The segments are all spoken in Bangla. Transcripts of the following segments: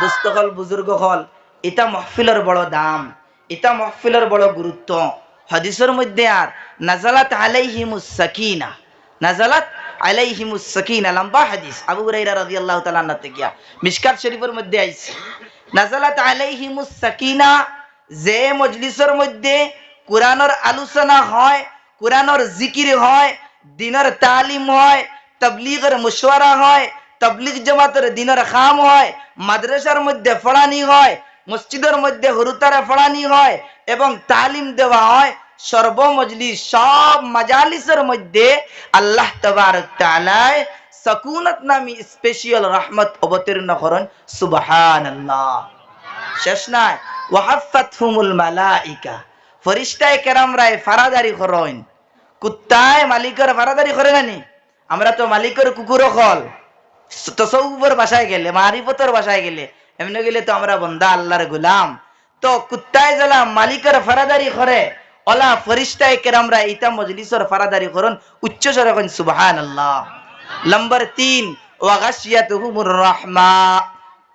দুস্থ হল বুজুর্গ হল, এটা মহফিলের বড় দাম, এটা মহফিলের বড় গুরুত্ব হাদিসের মধ্যে আর নাজালাত আলাইহিমুস সাকিনা, নাজালাত আলাইহিমুস সাকিনা, লম্বা হাদিস। আবু হুরাইরা রাদিয়াল্লাহু তাআলা আনহু থেকে মিশকাত শরীফের মধ্যে আইছে। নাজালাত আলাইহিমুস সাকিনা, যে মজলিসের মধ্যে কোরআনের আলোচনা হয়, কোরআনের জিকির হয়, দিনের তালিম হয়, তবলিগের মুশওয়ারা হয় তবলিগ জামাতের দিনের খাম হয়, মাদ্রাসার মধ্যে ফড়ানি হয়, মসজিদের মধ্যে হরুতারা ফড়ানি হয় এবং তালিম দেওয়া হয়, সর্বমজলিস সব মাজালিসের মধ্যে আল্লাহ তবারক তাআলায় সাকুনাত নামি স্পেশাল রহমত অবতীর্ণ করেন, সুবহানাল্লাহ। শেষ নাই, ওয়াহাফাতহুমুল মালাইকা। ফরিস্তায় কেরামরায় ফারাদারি করেন। কুত্তায় মালিকের ফারাদারি করে নানি। আমরা তো মালিকের কুকুরও খল। তসৌফর বাসায় গেলে, মারিফতর বাসায় গেলে, এমনি গেলে তো আমরা বন্দা আল্লাহর গুলাম। তো কুত্তায় জ্বালা মালিকের ফারাদারি করে ফরিস্তায় ইতা মজলিসর ফারাদারি করন, উচ্চ স্বরে সুবহান আল্লাহ নম্বর তিন ওয়াগাশিয়াতুহুমুর রাহমা।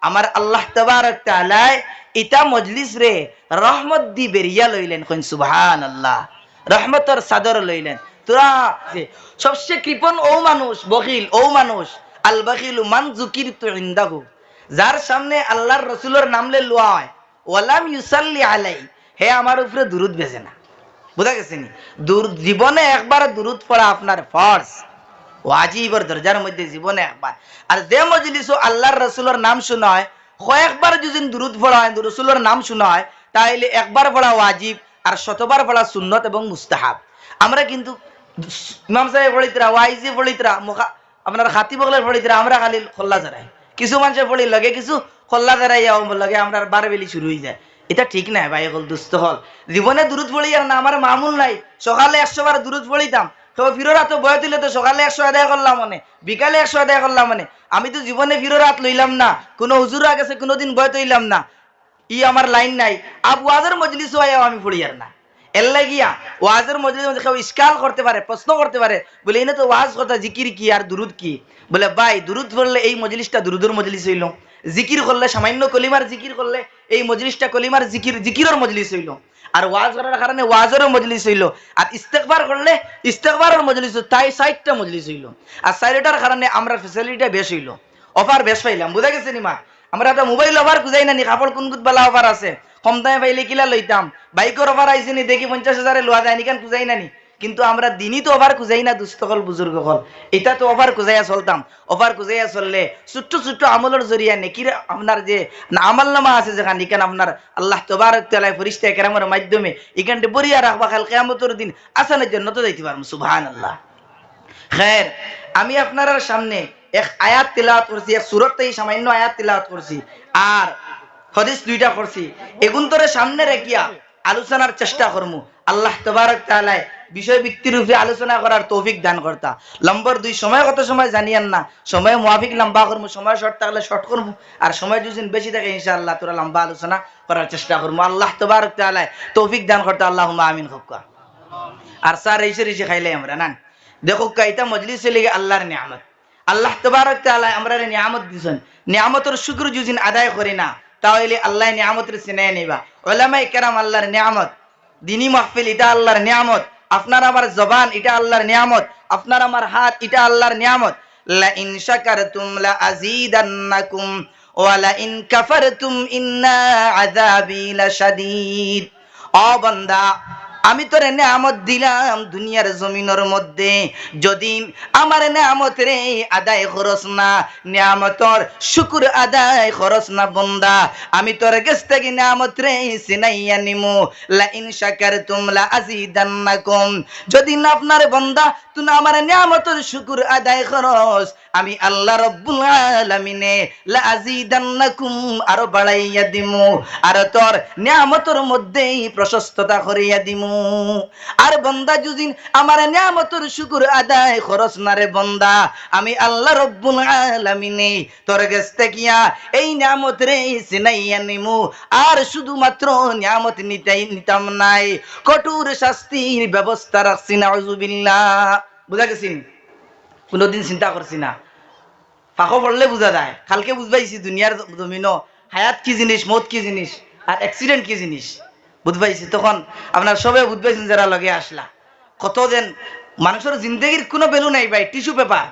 আমার আল্লাহ তবারক ইতা মজলিস রে রহমত দি বেরিয়া লইলেন কইন সুবহান আল্লাহ রহমতর সাদর লইলেন। তোরা সবচেয়ে কৃপণ ও মানুষ, বকিল ও মানুষ আল মান ইন্দাহু। যার সামনে আল্লাহর রসুলের নাম লে লোয়া হয়। ওয়ালাম ইউসাল্লি আলাই হে আমার উপরে দুরুদ বেজে না। বুঝা গেছে নি? দূর জীবনে একবার দুরুদ পড়া আপনার ফর্স ওয়াজিবর দরজার মধ্যে জীবনে একবার। আর যে আল্লাহর রসুলের নাম শোনা হয়, কয়েকবার যদি দুরুদ পড়া হয়, রসুলের নাম শোনা হয় তাহলে একবার পড়া ওয়াজিব আর শতবার পড়া সুন্নত এবং মুস্তাহাব। আমরা কিন্তু ইমাম সাহেব ওয়াইজি মুখা আপনার খাতি বগলের পড়িতরা আমরা খালি খোল্লা জড়াই। কিছু মানুষের পড়ি লগে কিছু খোল্লা জড়াই লগে আমরা বার বেলি শুরু হয়ে যায়। এটা ঠিক নাই ভাই হল দুস্থ হল। জীবনে দূরত পড়ি না, আমার মামুল নাই। সকালে একশো বার দূরত পড়িতাম তো ফিরো রাত বয় তুলে তো সকালে একশো আদায় করলাম মানে বিকালে একশো আদায় করলাম মানে। আমি তো জীবনে ফিরো রাত লইলাম না, কোনো হুজুর আগেছে কোনোদিন বয় তৈলাম না। ই আমার লাইন নাই। আব ওয়াজের মজলিস হয়ে আমি পড়ি আর না। ওয়াজের মধ্যে কেউ ইস্কাল করতে পারে, প্রশ্ন করতে পারে, বলে এনে তো ওয়াজ কথা, জিকির কি আর দুরুদ কি? বলে, ভাই, দুরুদ এই মজলিসটা দুরুদুর মজলিস হইল। জিকির করলে সামান্য কলিমার জিকির করলে এই মজলিসটা কলিমার জিকির, জিকিরের মজলিস হইল। আর ওয়াজ করার কারণে ওয়াজেরও মজলিস হইল। আর ইস্তেকবার করলে ইস্তেকবারের মজলিস তাই মজলিস হইল। আর সাইডটার কারণে আমরা ফেসিলিটিটা বেশ হইল। অফার বেশ পাইলাম, বুঝা গেছে নিমা আমরা একটা মোবাইল অফার খুঁজাই না নি কাপড় কোন বেলা অফার আছে? কম দামে পাইলে কিলা লইতাম বাইকের অফার আইসি নি, দেখি পঞ্চাশ হাজারে লোয়া যায় নিকান খুঁজাই না নি। কিন্তু আমরা দিনই তো অফার খুঁজাই না দুস্থ হল বুজুর্গ হল এটা তো অফার খুঁজাইয়া চলতাম অফার খুঁজাইয়া চললে ছোট্ট ছোট্ট আমলের জরিয়া নেকির আপনার যে আমল নামা আছে যেখান ইখান আপনার আল্লাহ তোবারক তালায় ফরিস্তা কেরামের মাধ্যমে এখানটা বরিয়া রাখবা খাল কেয়ামতর দিন আসানের জন্য তো যাইতে পারব সুবহান আল্লাহ খের আমি আপনার সামনে এক আয়াত তিলাওয়াত করছি, এক সুরত থেকে সামান্য আয়াত তিলাওয়াত করছি। আর হদিস দুইটা করছি। এগুন তোরে সামনে রেখিয়া আলোচনার চেষ্টা করমু। আল্লাহ তবারক তাআলায় বিষয় ব্যক্তির রূপে আলোচনা করার তৌফিক দান করতা। লম্বর দুই, সময় কত সময় জানিয়ান না। সময় মুআফিক লম্বা করমু, সময় শর্ট থাকলে শর্ট করমু। আর সময় যদি বেশি থাকে, ইনশাআল্লাহ তোরা লম্বা আলোচনা করার চেষ্টা করমু। আল্লাহ তবারক তাআলায় তৌফিক দান করতা, আল্লাহুম্মা আমিন হক্কা আর স্যার এইসে রেসে খাইলে আমরা না দেখো, কাইতা মজলিস লেগে আল্লাহর নিয়ামত। আল্লাহ তবারক তাআলা আমরা নিয়ামত দিছেন। নিয়ামতের শুকর যুজিন আদায় করি না, তাহলে আল্লাহ নিয়ামতের সিনে নিবা। ওলামাই কেরাম আল্লাহর নিয়ামত, দিনী মাহফিল এটা আল্লাহর নিয়ামত, আপনার আমার জবান এটা আল্লাহর নিয়ামত, আপনার আমার হাত এটা আল্লাহর নিয়ামত। লা ইন শাকারতুম লা আযীদান্নাকুম, ওয়া লা ইন কাফারতুম ইন্না আযাবি লাশাদীদ। ও বান্দা আমি তোর নেয়ামত দিলাম দুনিয়ার জমিনের মধ্যে। যদি আমার নেয়ামত রে আদায় খরচ না, নেয়ামতর শুকুর আদায় খরচ না বন্দা, আমি তোর কাছ থেকে নেয়ামত রে সিনাইয়া নিমু। লা ইন শাকারতুম লা আযীদান্নাকুম। যদি না আপনার বন্দা তুমি আমার নেয়ামতের শুকুর আদায় খরচ, আমি আল্লাহ রব্বুল আলামিনে লা আযীদান্নাকুম আরও বাড়াইয়া দিমু। আর তোর নিয়ামতের মধ্যেই প্রশস্ততা করিয়া দিমু। আর বন্দা যদি আমার নিয়ামতের শুকুর আদায় খরচ না রে বন্দা। আমি আল্লাহ রব্বুল আলামিনে তোর কাছ থেকে এই নিয়ামত রে সিনাইয়া নিমু আর শুধুমাত্র নিয়ামত নিতাই নিতাম নাই। কঠোর শাস্তির ব্যবস্থা রাখছি না আউযুবিল্লাহ বুঝা গেছিন কোনোদিন চিন্তা করছি না। ফাঁকো পড়লে বুঝা যায়। কালকে বুঝবাইছি দুনিয়ার জমিন হায়াত কি জিনিস মত কি জিনিস, আর অ্যাক্সিডেন্ট কি জিনিস। বুঝ পাইছি তখন আপনার সবে বুঝ পাইছেন যারা লগে আসলা। কত যেন মানুষের জিন্দগির কোনো ভ্যালু নাই ভাই টিস্যু পেপার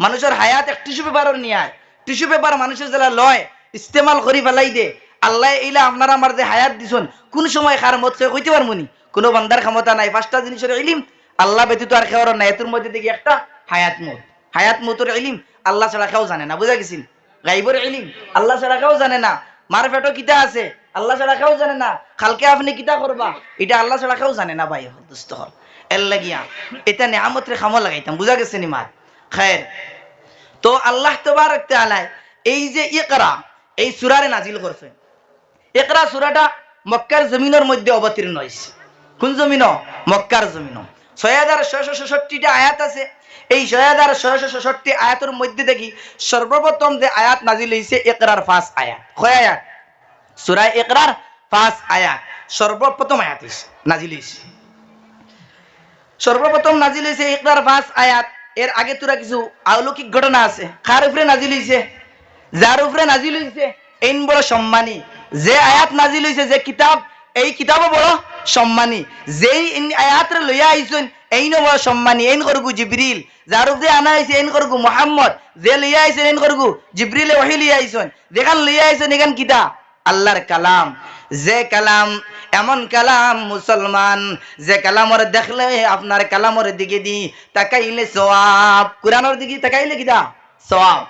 মানুষের হায়াত এক টিস্যু পেপারের নিয়ে টিস্যু পেপার মানুষের যারা লয়, ইস্তেমাল করি ফেলাই দে। আল্লাহ এইলা আপনারা আমার যে হায়াত দিছন, কোন সময় খার মত সে কইতে পারব নি? কোনো বান্দার ক্ষমতা নাই, পাঁচটা জিনিসের ইলিম। আল্লাহ ব্যতীত আর খেওয়ার নাই এতোর মধ্যে দেখি একটা হায়াত মত। হায়াত মতর ইলিম আল্লাহ ছাড়া কেউ জানে না, বুঝা গেছিল গাইবর ইলিম আল্লাহ ছাড়া কেউ জানে না। মার পেটো কিতা আছে? আল্লাহ ছাড়া কেউ জানে না। কালকে আপনি কিতা করবা? এটা আল্লাহ ছাড়া কেউ জানে না ভাই দুস্থ হল এর লাগিয়া এটা নেহামত রে খামো লাগাইতাম। বুঝা গেছে নি মার? খায়ের। তো আল্লাহ তোবারক তাআলা এই যে ইকরা, এই সূরারে নাজিল করছে। ইকরা সূরাটা মক্কার জমিনের মধ্যে অবতীর্ণ হয়েছে কোন জমিন? মক্কার জমিন। ছয় হাজার ছয়শো ছেষট্টিটা আয়াত আছে। এই ছেষট্টি আয়াতের মধ্যে দেখি সর্বপ্রথম যে আয়াত নাজিল হয়েছে ইকরার ফাঁস আয়াত। আয়াত? সূরা ইকরার ফাঁস আয়াত। সর্বপ্রথম আয়াত হইছে, নাজিল হয়েছে সর্বপ্রথম নাজিল হয়েছে ইকরার ফাঁস আয়াত। এর আগে তোরা কিছু অলৌকিক ঘটনা আছে কার উপরে নাজিল হয়েছে যার উপরে নাজিল হয়েছে এই বড় সম্মানী। যে আয়াত নাজিল হয়েছে যে কিতাব এই কিতাবও বড় সম্মানী। যেই আয়াতরে লইয়া আইছেন এই ন বড় সম্মানী এইন করগু জিবরিল যার উপরে আনা হয়েছে এইন করগু মোহাম্মদ। যে লইয়া আইছেন এইন করগু জিবরিলে ওহি লইয়া আইছেন। যেখান লইয়া আইছেন এখান কিতা আল্লাহর কালাম। যে কালাম, এমন কালাম মুসলমান যে কালামর দেখলে আপনার কালামর দিকে দি তাকাইলে সওয়াব কোরআনের দিকে তাকাইলে কিটা সওয়াব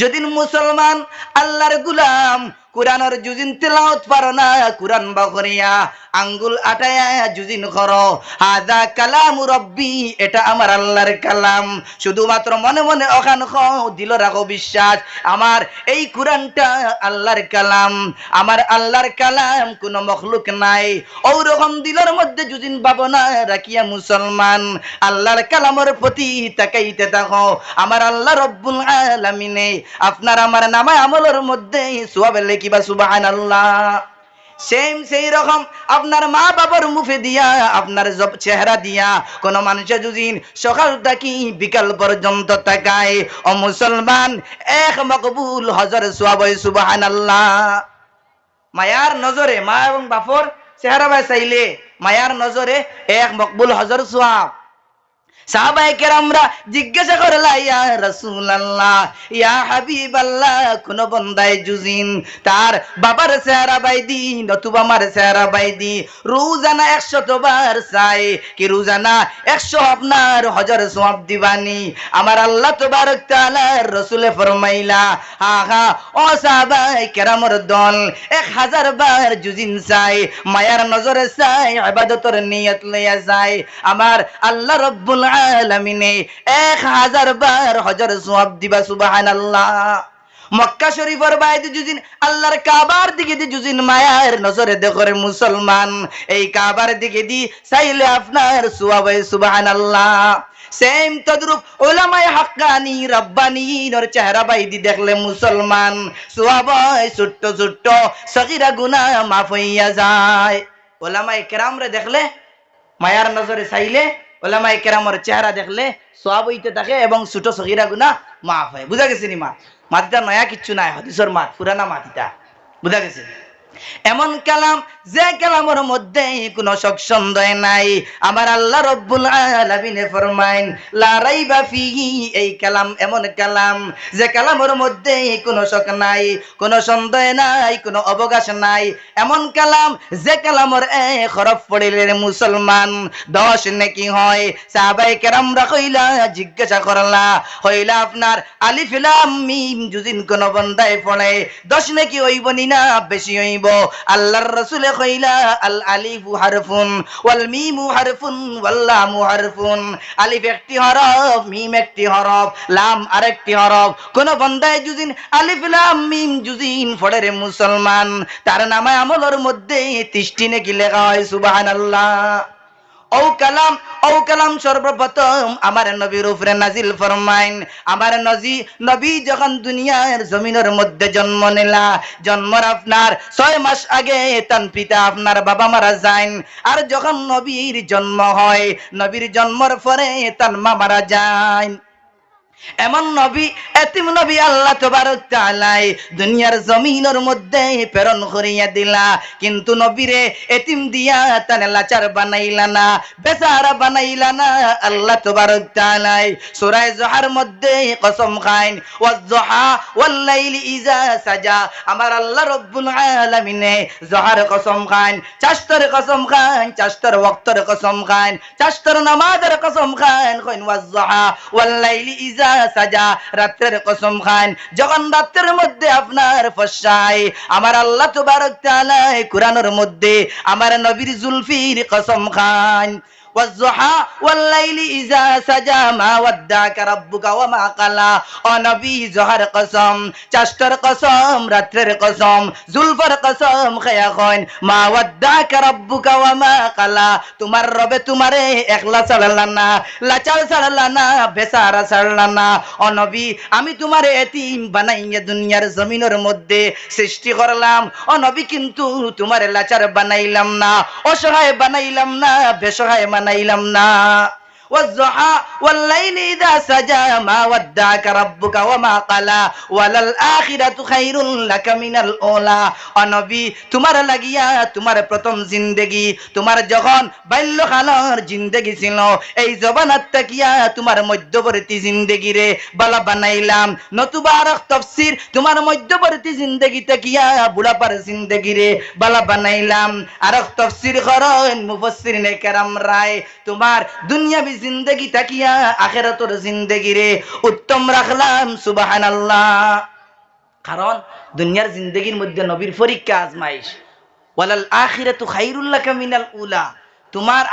যদি মুসলমান আল্লাহর গুলাম কোরআনের জুজিন তেলাওত পারো না কোরআন বকরিয়া, আঙ্গুল আটায়া জুজিন করো। হাদা কালাম রব্বি, এটা আমার আল্লাহর কালাম। শুধুমাত্র মনে মনে ওখান দিল রাখো বিশ্বাস। আমার এই কোরআনটা আল্লাহর কালাম। আমার আল্লাহর কালাম কোনো মখলুক নাই। ওরকম দিলের মধ্যে জুজিন ভাবনা রাখিয়া মুসলমান। আল্লাহর কালামের প্রতি তাকাইতে থাকো। আমার আল্লাহ রব্বুল আলামিনে, আপনার আমার নামে আমলের মধ্যে সুয়াবে লেখিবা সুবহানাল্লাহ। সেম সেই রকম আপনার মা বাবার মুখে দিয়া, আপনার চেহারা দিয়া, কোন মানুষের যুদিন সকাল থাকি বিকাল পর্যন্ত তাকায়, ও মুসলমান, এক মকবুল হজর সোয়াবই সুবাহান আল্লাহ মায়ার নজরে মা এবং বাপর চেহারা বাই চাইলে মায়ার নজরে এক মকবুল হজর সোয়াব। সাহাবাই কেরামরা জিজ্ঞাসা করলা ইয়া রাসূলুল্লাহ, ইয়া হাবিবাল্লাহ, কোন বন্দায় জুজিন তার বাবার চেহারা বাইদি, নতুবা আমার রোজানা চাই, কি রোজানা একশো আপনার হজর সোয়াব দিবানি? আমার আল্লাহ তোবারক তাআলা রসুলে ফরমাইলা হা হা ও সাহাবাই কেরামর দল, এক হাজার বার জুজিন চাই, মায়ার নজরে চাই, ইবাদতর নিয়ত লইয়া যায় আমার আল্লাহ রব্বুল আলামিনে, এক হাজার বার হজর সোয়াব দিবা, সুবহানাল্লাহ। মক্কা শরীফের বাইরে যুজিন, আল্লাহর কাবার দিকে দি যুজিন মায়ার নজরে দেখরে মুসলমান। এই কাবার দিকে দি চাইলে আপনার সুয়াবে সুবহানাল্লাহ। সেম তদ্রুপ ওলামায় হাক্কানি রব্বানি নর চেহারা বাইদি দেখলে মুসলমান। সুয়াবয় ছোট্ট ছোট্ট, সগিরা গুনা মাফ হইয়া যায়। ওলামায় কেরামরে দেখলে, মায়ার নজরে চাইলে ওলামাই কেরামর চেহারা দেখলে সব হইতে থাকে এবং ছোট সহিরা গুনা মাফ হয়। বুঝা গেছে নি মা মাটিটা নয়া কিচ্ছু নাই, হদিসর মাত পুরানা মাটিটা। বুঝা গেছে এমন কালাম, যে কালামের মধ্যে কোনো শক সন্দেহ নাই। আমার আল্লাহ রব্বুল আলামিনে ফরমাইন, লা রাইবা ফিহি, এই কালাম এমন কালাম, যে কালামের মধ্যে কোনো শক নাই, কোনো সন্দেহ নাই, কোনো অবকাশ নাই। এমন কালাম, যে কালামের এ খরফ পড়িলে মুসলমান, দশ নাকি হয়। সাহাবাই কেরামরা কইলা, জিজ্ঞাসা করলা, হইলা আপনার আলিফ লাম মিম যুদিন কোন বন্দায় পড়ে, দশ নাকি হইব নি না, বেশি হইব আল্লাহর রাসূলে কইলা, আল আলিফু হারফুন, ওয়াল মিমু হারফুন, ওয়াল লামু হারফুন। আলিফ একটি হরফ, মিম একটি হরফ, লাম আরেকটি হরফ। কোন বন্দায় যুদিন আলিফ, লাম, মিম যুদিন ফড়ের মুসলমান। তার নামে আমলের মধ্যে তিষ্টি নাকি লেখা হয়, সুবহানাল্লাহ। ও কালাম ও কালাম সর্বপ্রথম আমার নবীর উপরে নাজিল ফরমাইন। আমার নজি, নবী যখন দুনিয়ার জমিনের মধ্যে জন্ম নিলা, জন্মর আপনার ছয় মাস আগে তান পিতা আপনার বাবা মারা যান আর যখন নবীর জন্ম হয়, নবীর জন্মর পরে তান মা মারা যায় এমন নবী, এতিম নবী আল্লাহ তোবারক তাআলাই দুনিয়ার জমিনের মধ্যে প্রেরণ করিয়া দিলা। কিন্তু নবীরে এতিম দিয়া তানে লাচার বানাইলা না, বেচারা বানাইলা না আল্লাহ তোবারক তাআলাই। সূরা জোহার মধ্যে কসম খাইন ওয়াজ-জোহা ওয়াল-লাইলি ইজা সাজা। আমার আল্লাহ রব্বুল আলামিনে জোহার কসম খাইন চাস্তর কসম খাইন চাস্তর ওয়াক্তর কসম খাইন চাস্তর নামাজের কসম খাইন। কইন ওয়াজ-জোহা ওয়াল-লাইলি ইজা সাজা, রাত্রের কসম খান। যখন রাত্রের মধ্যে আপনার ফসাই। আমার আল্লাহ তো বারক তালায় কোরআনের মধ্যে আমার নবীর জুলফির কসম খান। والضحى والليل إذا سجى ما ودعك ربك وما قلى ও নবী জহর কসম চাষ্টর কসম রাত্রের কসম জুলফর কসম খেয়া কইন মা ওয়াদ্দাক রাব্বুকা ওয়া মা কালা তোমার রবে তোমারে একলা ছাড়লা না লাচার ছাড়লা না বেচারা ছাড়লা না ও নবী আমি তোমারে এতিম বানাইয়া দুনিয়ার জমিনের মধ্যে সৃষ্টি করলাম ও নবী কিন্তু তোমারে লাচার বানাইলাম না অসহায় বানাইলাম না বেসহায় বানাইলাম না। والضحى والليل إذا سجى ما ودعك ربك وما قلى وللآخرة خير لك من الأولى অনবী তোমার লাগিয়া তোমার প্রথম জিন্দেগি তোমার যখন বাল্যকালর জিন্দেগি ছিল এই জবানাত তাকিয়া তোমার মধ্যবর্তী জিন্দেগি রে বালা বানাইলাম নতুবা আর তফসির তোমার মধ্যবর্তী জিন্দেগি তাকিয়া বুড়াপার জিন্দেগি রে বালা বানাইলাম আর তফসির করেন মুফসির নে কেরাম রায় তোমার দুনিয়াবি জিন্দেগি তাকিয়া আখেরাতর জিন্দেগি রে। উত্তম রাখলাম, সুবহানাল্লাহ। কারণ দুনিয়ার জিন্দগির মধ্যে নবীর পরীক্ষা আজমাইশ। ওয়ালাল আখিরাতু খাইরুল্লাকা মিনাল উলা। তোমার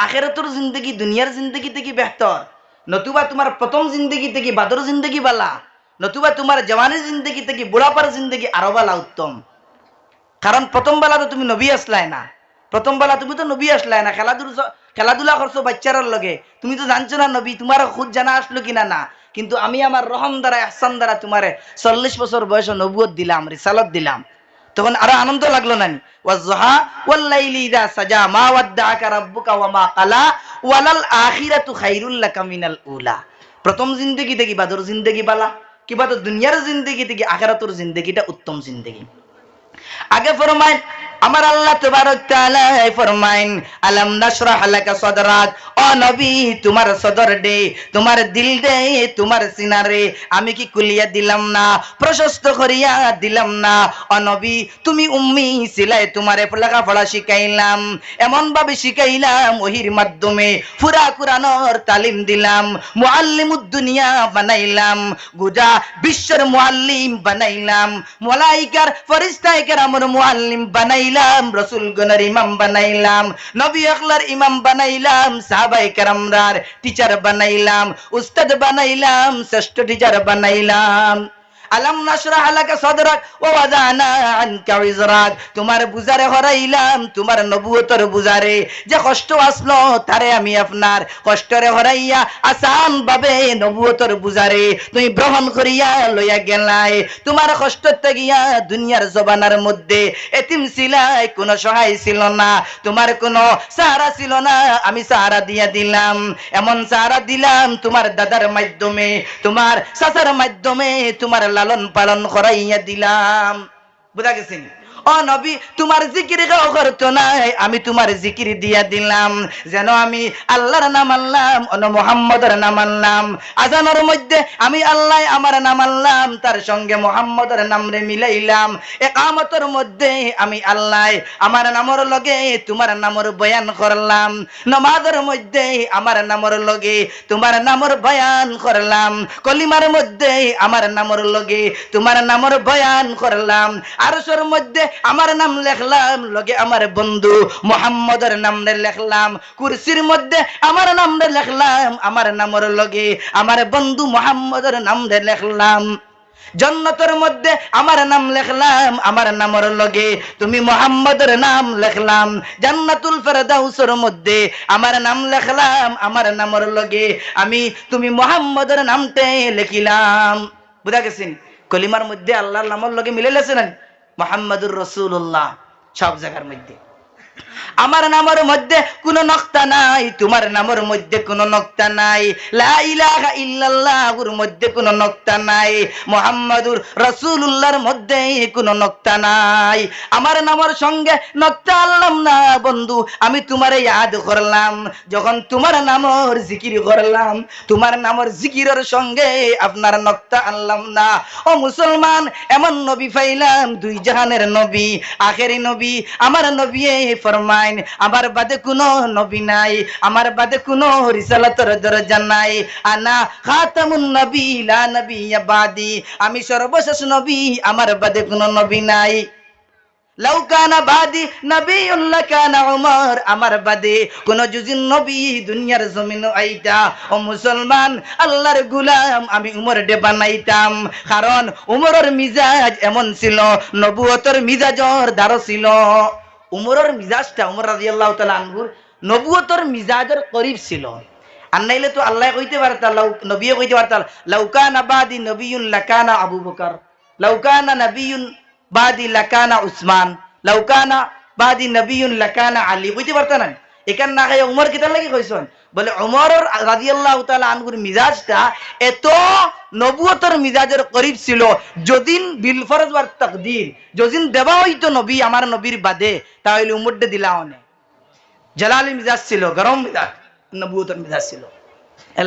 দুনিয়ার জিন্দগি থেকে বেহতর। নতুবা তোমার প্রথম জিন্দগি থেকে বাদর জিন্দগি বালা। নতুবা তোমার জওয়ানের জিন্দগি থেকে বুড়াপার জিন্দগি আরও বালা উত্তম। কারণ প্রথম বেলা তো তুমি নবী আসলাই না। প্রথম বেলা তুমি তো নবী আসলাই না, খেলাধুলা খেলাধুলা করছ বাচ্চারার লগে। তুমি তো জানছো না নবী তোমার খুদ জানা আসলো কিনা না। কিন্তু আমি আমার রহম দ্বারা, আহসান দ্বারা তোমারে চল্লিশ বছর বয়সে নবুয়ত দিলাম, রিসালত দিলাম। তখন আরও আনন্দ লাগল নানি। প্রথম জিন্দেগি থেকে বাদর জিন্দেগি বালা কিবা তো দুনিয়ার জিন্দেগি থেকে আখিরাতুর জিন্দেগিটা উত্তম জিন্দেগি। আগে ফরমাইন আমার আল্লাহ তাআলা ফরমাইন, আলাম নাশরাহ লাকা সাদরাক? ও নবী, তোমার সদর দে, তোমার দিল দে, তোমার সিনারে, আমি কি কুলিয়া দিলাম না, প্রশস্ত করিয়া দিলাম না? ও নবী, তুমি উম্মি সিলাই তোমারে লেখাপড়া শিখাইলাম এমন ভাবে শিখাইলাম ওহির মাধ্যমে, ফুরা কুরানোর তালিম দিলাম, মুআল্লিমুদ দুনিয়া বানাইলাম গোটা বিশ্বের মুআল্লিম বানাইলাম, মলাইকার ফরিস্তায় কেরামর মুআল্লিম বানাইলাম রসুল গনার ইমাম বানাইলাম, নবী আকলার ইমাম বানাইলাম সাহাবাই কারামরার টিচার বানাইলাম, উস্তাদ বানাইলাম, শ্রেষ্ঠ টিচার বানাইলাম। আলাম আনকা উযরাক। তোমার বুজারে হরাইলাম, তোমার নবুয়তর বুজারে যে কষ্ট আসলো, তারে আমি আপনার কষ্টরে হরাইয়া ভাবে বুজারে তুমি গ্রহণ করিয়া লইয়া গেলাই। তোমার কষ্ট গিয়া দুনিয়ার জবানার মধ্যে এতিম ছিলাই, কোনো সহায় ছিল না। তোমার কোনো সাহারা ছিল না, আমি সাহারা দিয়া দিলাম। এমন সাহারা দিলাম তোমার দাদার মাধ্যমে, তোমার চাচার মাধ্যমে, তোমার লালন পালন করাইয়া দিলাম। বুঝা গেছেন ও নবী, তোমার জিকির করতো নাই আমি তোমার জিকির দিয়া দিলাম। যেন আমি আল্লাহর নাম আনলাম অন নাম আনলাম। আজানের মধ্যে আমি আল্লাহ আমার নাম আনলাম, তার সঙ্গে নাম রে মিলাইলাম। একামতের মধ্যে আমি আল্লাহ আমার নামর লগে তোমার নামর বয়ান করলাম। নমাজের মধ্যে আমার নামর লগে তোমার নামর বয়ান করলাম। কলিমার মধ্যে আমার নামর লগে তোমার নামর বয়ান করলাম। আরশের মধ্যে আমার নাম লেখলাম, লগে আমার বন্ধু মোহাম্মদের নাম লেখলাম। কুরসির মধ্যে আমার নাম লেখলাম, আমার নামর লগে আমার বন্ধু মোহাম্মদের নাম লেখলাম। জন্নতের মধ্যে আমার নাম লেখলাম, আমার নামর লগে তুমি মোহাম্মদের নাম লেখলাম। জান্নাতুল ফেরদাউসের মধ্যে আমার নাম লেখলাম, আমার নামর লগে আমি তুমি মোহাম্মদের নামতে লিখিলাম। বুঝা গেছেন? কলিমার মধ্যে আল্লাহর নামর লগে মিলে লেছে না মোহাম্মদুর রসুল্লাহ সব জায়গার মধ্যে। আমার নামের মধ্যে কোনো নক্তা নাই, তোমার নামের মধ্যে কোনো নক্তা নাই। লা ইল্লাল্লাহুর মধ্যে কোনো নক্তা নাই, মুহাম্মাদুর রাসূলুল্লাহর মধ্যে কোনো নক্তা নাই। আমার নামের সঙ্গে নক্তা আনলাম না, বন্ধু, আমি তোমারে ইয়াদ করলাম। যখন তোমার নামর জিকির করলাম, তোমার নামর জিকিরের সঙ্গে আপনার নক্তা আনলাম না। ও মুসলমান, এমন নবী পাইলাম, দুই জাহানের নবী, আখেরি নবী। আমার নবী ফরমাইন আমার বাদে কোনো নবী নাই। আমার বাদে কোনো রিসালাতর দরজা নাই। আনা খাতামুন নবী, লা নবী বাদি। আমি সর্বশেষ নবী, আমার বাদে কোনো নবী নাই। আমার বাদে কোন জুজিন নবী, দুনিয়ার জমিন আইতা। ও মুসলমান, আল্লাহর গুলাম, আমি উমর ডে বানাইতাম। কারণ উমরের মিজাজ এমন ছিল, নবুয়তর মিজাজর দ্বারা ছিল। উমরের মিজাজটা, উমর রাজি আল্লাহ আনহুর নবুয়তর মিজাজের করিব ছিল। আর নাইলে তো আল্লাহ কইতে পারতা নবীও কইতে পারতা লাউকানা বাদি নবিয়ুন লাকানা আবু বকর লাউকানা নবীন বাদি লাকানা উসমান লাউকানা বাদি নবিয়ুন লাকানা আলী, কইতে পারতা না এখান না খাই উমর কিতার লাগি কইছন বলে উমর রাদিয়াল্লাহু তাআলা আনহুর মিজাজটা এত নবুয়তর মিজাজের করিব ছিল। যদিন বিল ফরজ ওয়ার তাকদীর, যদিন দেবা হইতো নবী, আমার নবীর বাদে, তাহলে উমরডে দিলা অনে। জালালি মিজাজ ছিল, গরম মিজাজ, নবুয়তর মিজাজ ছিল।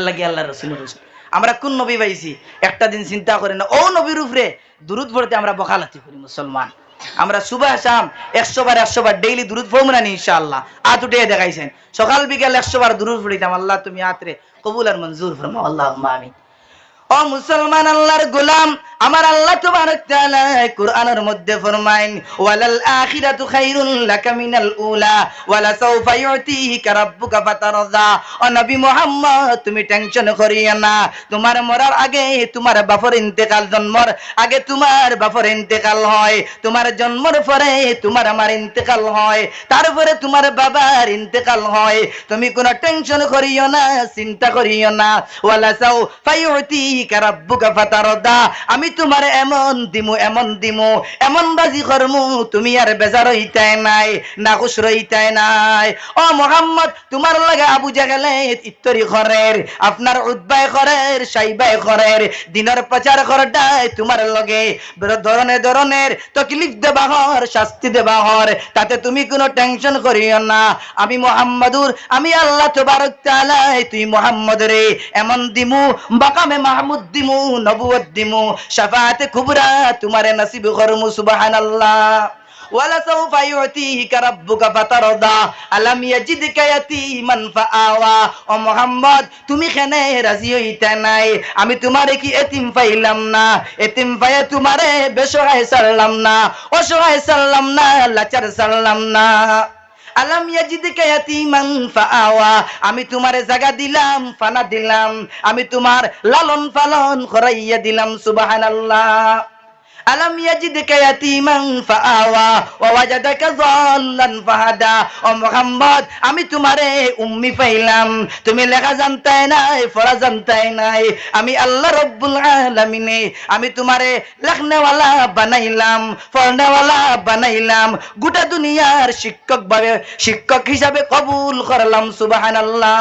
লাগে আল্লাহ রসুল রসুল আমরা কোন নবী পাইছি? একটা দিন চিন্তা করি না ও নবীর উপরে দুরুদ পড়তে আমরা বকালাতি করি মুসলমান। আমরা সুবাহ শাম, একশো বার একশো বার ডেইলি দূরত পড়ব না ইনশাআল্লাহ। আত উঠে দেখাইছেন। সকাল বিকাল একশো বার দূর ফুড়িতাম আল্লাহ তুমি আতরে কবুল আর মঞ্জুর ফরমা আল্লাহ আমি ও মুসলমান, আল্লাহর গোলাম আমার আল্লাহ তাআলা কোরআনের মধ্যে ফরমাইন, ওয়ালাল আখিরাতু খাইরুল লাকা মিনাল উলা, ওয়ালা সাউফা ইউতিকা রাব্বুকা ফাতারদা ও নবী মুহাম্মদ, তুমি টেনশন করিও না, তোমার মরার আগে তোমার বাপর ইন্তেকাল জন্মর আগে তোমার বাপর ইন্তেকাল হয়, তোমার জন্মর পরে তোমার আমার ইন্তেকাল হয়, তারপরে তোমার বাবার ইন্তেকাল হয়। তুমি কোনো টেনশন করিও না, চিন্তা করিও না, ওয়ালা সাউফা ইউতিকা রাব্বুকা ফাতারদা আমি তোমার এমন দিমু এমন দিমু, এমন বাজি করমু, তুমি আর বেজার হইতাই নাই না খুশ রইতাই নাই। ও মোহাম্মদ, তোমার লাগে আবু জাগালে ইত্তরি খরের আপনার উদ্বাই খরের সাইবাই খরের দিনের প্রচার খরটাই তোমার লগে ধরনের ধরনের তকলিফ দেবা হর, শাস্তি দেবা হর, তাতে তুমি কোনো টেনশন করিও না। আমি মোহাম্মদুর, আমি আল্লাহ তোবারক তাআলা তুই মোহাম্মদ রে, এমন দিমু, বাকামে মাহমুদ দিমু নবুয়ত দিমু শাফাআতে কুবরা তোমারে নসিব করমু সুবহানাল্লাহ ولسوف يعطيك ربك فترضى ألم يجدك يتيما فآوى ও মোহাম্মদ তুমি কেনে রাজি হইতে নাই আমি তোমারে কি এতিম পাইলাম না এতিম পাইয়া তোমারে বেসহায় সারলাম না অসহায় সারলাম না লাচার সারলাম না আলাম ইয়াজিদিকা ইয়াতিমান ফাআওয়া। আমি তোমারে জায়গা দিলাম, ফানা দিলাম। আমি তোমার লালন পালন করাইয়া দিলাম, সুবহানাল্লাহ। ইয়াজিদকা ইয়াতীমান ফাআওয়া ওয়া ওয়াজাদাকা যাল্লান ফাহাদা ও মুহাম্মদ আমি তোমারে উম্মি পাইলাম তুমি লেখা জানতাই নাই পড়া জানতাই নাই আমি আল্লাহ রব্বুল আলামিনে আমি তোমারে লেখনেওয়ালা বানাইলাম পড়নেওয়ালা বানাইলাম গোটা দুনিয়ার শিক্ষক ভাবে শিক্ষক হিসাবে কবুল করলাম সুবহানাল্লাহ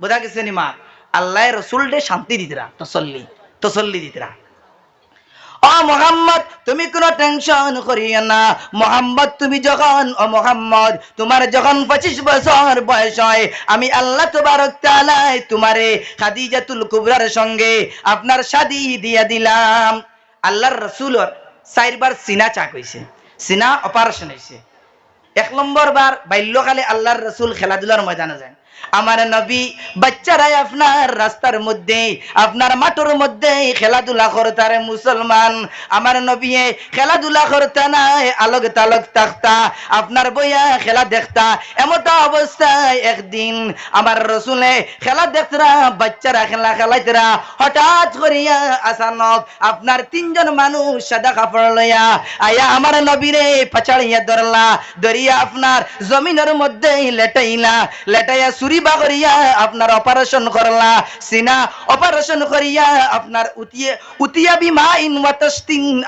বোঝা গেছে নি মা আল্লাহ রসুল শান্তি দিতরা তসল্লি তসল্লি দিতরা ও মোহাম্মদ, তুমি কোনো টেনশন করিও না। মোহাম্মদ, তুমি যখন ও মোহাম্মদ, তোমার যখন পঁচিশ বছর বয়স হয়, আমি আল্লাহ তোবারক তাআলাই তোমারে খাদিজাতুল কুবরার সঙ্গে আপনার শাদি দিয়া দিলাম। আল্লাহর রসুলর চারবার সিনা চাক হইছে, সিনা অপারেশন হয়েছে এক নম্বর বার বাল্যকালে আল্লাহর রসুল খেলাধুলার ময়দানে যান। আমার নবী বাচ্চারাই আপনার রাস্তার মধ্যে, আপনার মাঠের মধ্যে খেলাধুলা করতারে মুসলমান, আমার নবী খেলাধুলা করতে নাই আলোক তালক থাকতা, আপনার বইয়া খেলা দেখতা। এমতা অবস্থায় একদিন আমার রসুলে খেলা দেখতরা, বাচ্চারা খেলা খেলাইতরা, হঠাৎ করিয়া আসানক আপনার তিনজন মানুষ সাদা কাপড় লইয়া আয়া আমার নবীরে পাচাড়িয়া ধরলা, ধরিয়া আপনার জমিনের মধ্যে লেটাইলা, লেটাইয়া চুরি বা করিয়া আপনার অপারেশন করলা, সিনা অপারেশন করিয়া আপনার উতিয়ে, উতিয়া বিমা ইন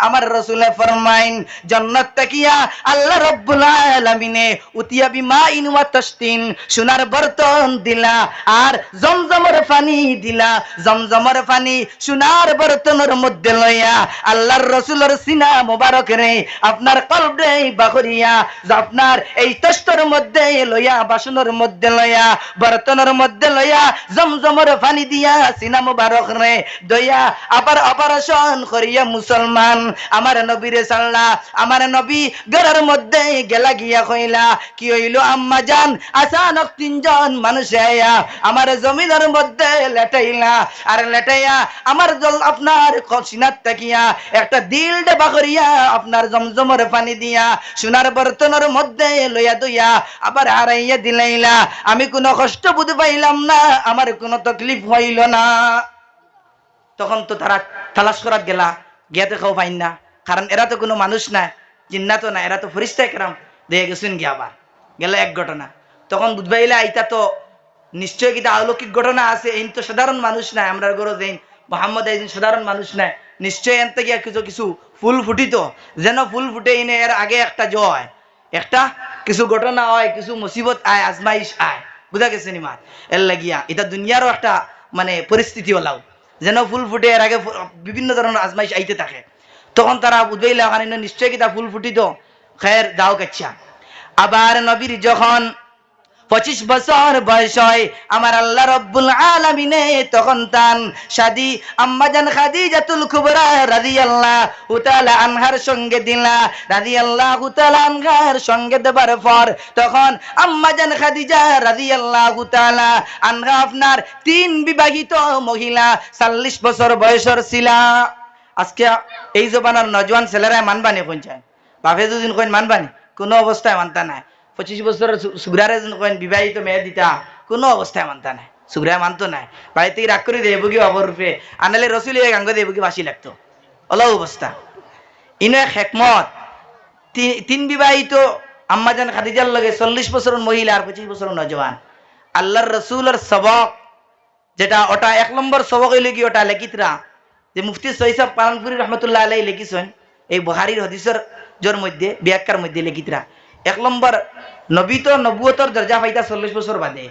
আমার রসুলে ফরমাইন, জান্নাত তাকিয়া আল্লাহ রব্বুল আলামিনে উতিয়া বিমা ইন ওয়াতাস্তিন সোনার বর্তন দিলা, আর জমজমের পানি দিলা, জমজমের পানি সোনার বর্তনের মধ্যে লইয়া আল্লাহর রসুলের সিনা মোবারক রে আপনার কলবে বাকরিয়া আপনার এই তস্তর মধ্যে লইয়া, বাসনের মধ্যে লইয়া বর্তনের মধ্যে লইয়া জমজমের পানি দিয়া সিনা মোবারক রে। দইয়া আবার অপারেশন করিয়া মুসলমান। আমার নবীরে সাল্লা, আমার নবী ঘরের মধ্যে গেলা গিয়া কইলা, কি হইল আম্মা জান? আচানক তিনজন মানুষ আয়া, আমার জমিনের মধ্যে লেটাইলা। আর লেটাইয়া আমার জল আপনার সিনাত তাকিয়া একটা দিল ডেবা করিয়া আপনার জমজমের পানি দিয়া, সোনার বর্তনের মধ্যে লইয়া দইয়া, আবার হারাইয়া দিলাইলা। আমি কোনো কষ্ট বুঝতে পাইলাম না, আমার কোনো তকলিফ হইল না। তখন তো তারা তালাশ করাত গেলা গিয়াতে খাও পাইন না। কারণ এরা তো কোনো মানুষ না, জিন্নাতো না, এরা তো ফরিস্তা একরাম। দিয়ে গেছেন গিয়া আবার, গেলে এক ঘটনা। তখন বুধবাইলা এইটা তো নিশ্চয় কিটা অলৌকিক ঘটনা আছে এই তো সাধারণ মানুষ নাই, আমরা গরো দেন মোহাম্মদ একজন সাধারণ মানুষ নাই। নিশ্চয় এনতে গিয়া কিছু কিছু ফুল ফুটিত, যেন ফুল ফুটে ইনে এর আগে একটা জয়, একটা কিছু ঘটনা হয়, কিছু মুসিবত আয়, আজমাইশ আয়। বুঝা গেছে নিমা এর লাগিয়া, এটা দুনিয়ারও একটা মানে পরিস্থিতি ওলাও। যেন ফুল ফুটে, এর আগে বিভিন্ন ধরনের আজমাইশ আইতে থাকে। তখন তারা বুঝবেইলা নিশ্চয়ই কি তা ফুল ফুটিত? খের, দাও কাচ্ছা। আবার নবীর যখন পঁচিশ বছর বয়স হয়। আমার আল্লাহ রব্বুল আলমিনে তখন তান সাদি আম্মাজান খাদিজাতুল কুবরা রাদিয়াল্লাহ হুতালা আনহার সঙ্গে দিলা। রাদিয়াল্লাহ হুতালা আনহার সঙ্গে দেবার পর তখন আম্মাজান খাদিজা আল্লাহ হুতালা আনহা আপনার তিন বিবাহিত মহিলা চল্লিশ বছর বয়সের ছিলা। আজকে এই জবানার নজওয়ান ছেলেরা মানবানি কোন চায় বাপে দুদিন কইন মানবানি কোনো অবস্থায় মানতা নাই। পঁচিশ বছরের সু- সুগ্রারে যেন বিবাহিত মেয়ে দিতা, কোনো অবস্থায় মানতা নাই। সুগ্রায় মানতো নাই। বাড়িতে রাগ করে দেবো কি অবর রূপে আনালে রসুল গাঙ্গ দেবো কি বাসি লাগতো অলপ অবস্থা ইনো এক হেকমত। তিন বিবাহিত আম্মাজান খাদিজার লগে চল্লিশ বছরের মহিলা আর পঁচিশ বছরের নজওয়ান আল্লাহর রসুলের সবক, যেটা ওটা এক নম্বর সবক হইলে কি ওটা লেখিতরা যে মুফতি সৈসাব পালনপুরি রহমতুল্লাহ আলাই লিখিছেন, এই বহারির হদিসের জোর মধ্যে ব্যাখ্যার মধ্যে লিখিতরা এক নম্বর নবী তো নবুয়তর দরজা পাইতা চল্লিশ বছর বাদে।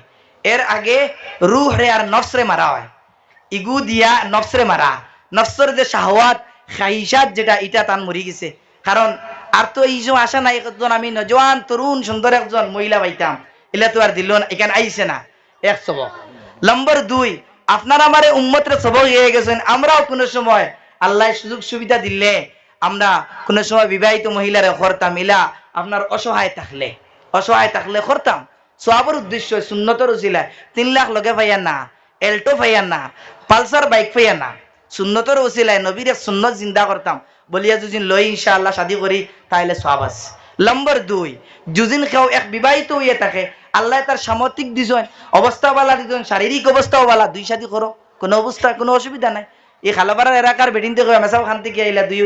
এর আগে রুহ রে আর নফস রে মারা হয়। ইগু দিয়া নফস রে মারা নফসর যে শাহওয়াত খাইসাত যেটা এটা তান মরি গেছে। কারণ আর তো এই যে আশা নাই একজন, আমি নজওয়ান তরুণ সুন্দর একজন মহিলা পাইতাম। এলা তো আর দিল এখানে আইছে না। এক সবক নম্বর দুই আপনারা আমার উম্মতের সবক হয়ে গেছেন। আমরাও কোনো সময় আল্লাহ সুযোগ সুবিধা দিলে। আমরা কোনো সময় বিবাহিত মহিলারে করতাম ইলা আপনার অসহায় থাকলে অসহায় থাকলে করতাম সবার উদ্দেশ্য সুন্নতর উচিলায় তিন লাখ লগে পাইয়া না, এল্টো পাইয়া না, পালসার বাইক পাইয়া না। সুন্নতর উচিলায় নবীর সুন্নত জিন্দা করতাম, বলিয়া যদি লই ইনশাআল্লাহ শাদি করি তাহলে সব আছে। নম্বর দুই, যুজিন কেউ এক বিবাহিত হইয়া থাকে, আল্লাহ তার সামর্থিক দিছেন অবস্থাওয়ালা দিছেন শারীরিক অবস্থাওয়ালা দুই শাদি করো, কোনো অবস্থা, কোনো অসুবিধা নাই। এই খালাপাড়ার এলাকার বেটিনতে কই মেসাও খান থেকে আইলা দুই